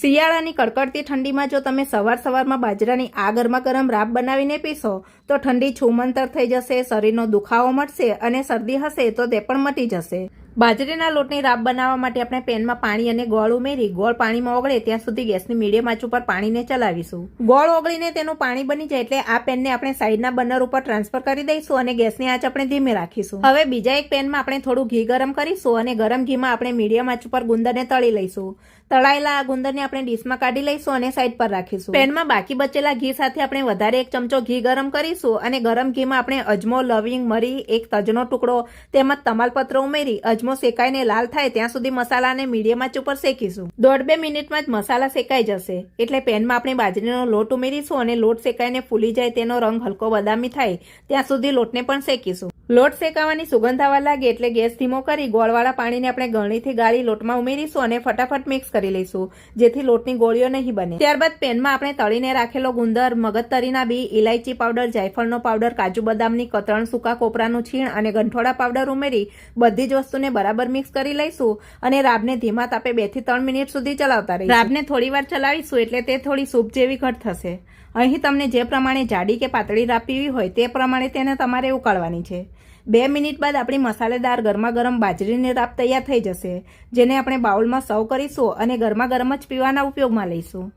શિયાળાની કડકડતી ઠંડીમાં જો તમે સવાર સવારમાં બાજરાની આ ગરમા ગરમ રાબ બનાવીને પીશો, તો ઠંડી છૂમંતર થઈ જશે, શરીરનો દુખાવો મટશે અને શરદી હશે તો તે પણ મટી જશે. બાજરીના લોટની રાબ બનાવવા માટે આપણે પેનમાં પાણી અને ગોળ ઉમેરી, ગોળ પાણીમાં ઓગળે ત્યાં સુધી ગેસની મીડિયમ આંચ ઉપર પાણીને ચલાવીશું. ગોળ ઓગળીને તેનું પાણી બની જાય એટલે આ પેનને આપણે સાઈડના બર્નર ઉપર ટ્રાન્સફર કરી દઈશું અને ગેસની આંચ આપણે ધીમે રાખીશું. હવે બીજા એક પેનમાં આપણે થોડું ઘી ગરમ કરીશું અને ગરમ ઘીમાં આપણે મીડિયમ આંચ ઉપર ગુંદરને તળી લઈશું. તળાયેલા આ ગુંદરને આપણે ડીશમાં કાઢી લઈશું અને સાઈડ પર રાખીશું. પેનમાં બાકી બચેલા ઘી સાથે આપણે વધારે એક ચમચો ઘી ગરમ કરીશું અને ગરમ ઘીમાં આપણે અજમો, લવિંગ, મરી, એક તજનો ટુકડો તેમજ તમાલપત્ર ઉમેરી, અજમો શેકાઈને લાલ થાય ત્યાં સુધી મસાલાને મીડિયમ આંચ ઉપર શેકીશું. દોઢ બે મિનિટમાં જ મસાલા શેકાઈ જશે. એટલે પેનમાં આપણે બાજરીનો લોટ ઉમેરીશું અને લોટ શેકાઈને ફૂલી જાય તેનો રંગ હલકો બદામી થાય. ત્યાં સુધી લોટને પણ શેકીશું. લોટ શેકાવાની સુગંધ આવવા લાગે એટલે ગેસ ધીમો કરી ગોળવાળા પાણીને આપણે ગળણીથી ગાળી લોટમાં ઉમેરીશું અને ફટાફટ મિક્સ કરી લઈશું, જેથી લોટની ગોળીઓ નહીં બને. ત્યારબાદ પેનમાં આપણે તળીને રાખેલો ગુંદર, મગજતરીના બી ઇલાયચી પાવડર, જાયફળનો પાવડર, કાજુ બદામની કતરણ, સૂકા કોપરાનું છીણ અને ગંઠોડા પાવડર ઉમેરી બધી જ વસ્તુને બરાબર મિક્સ કરી લઈશું અને રાબને ધીમા તાપે બેથી ત્રણ મિનિટ સુધી ચલાવતા રહીશું. રાબને થોડી વાર ચલાવીશું એટલે તે થોડી સૂપ જેવી ઘટ થશે. અહીં તમને જે પ્રમાણે જાડી કે પાતળી રાપીવી હોય તે પ્રમાણે તેને તમારે ઉકાળવાની છે. બે મિનિટ બાદ આપણી મસાલેદાર ગરમા ગરમ બાજરીની રાપ તૈયાર થઈ જશે, જેને આપણે બાઉલમાં સર્વ કરીશું અને ગરમા ગરમ જ પીવાના ઉપયોગમાં લઈશું.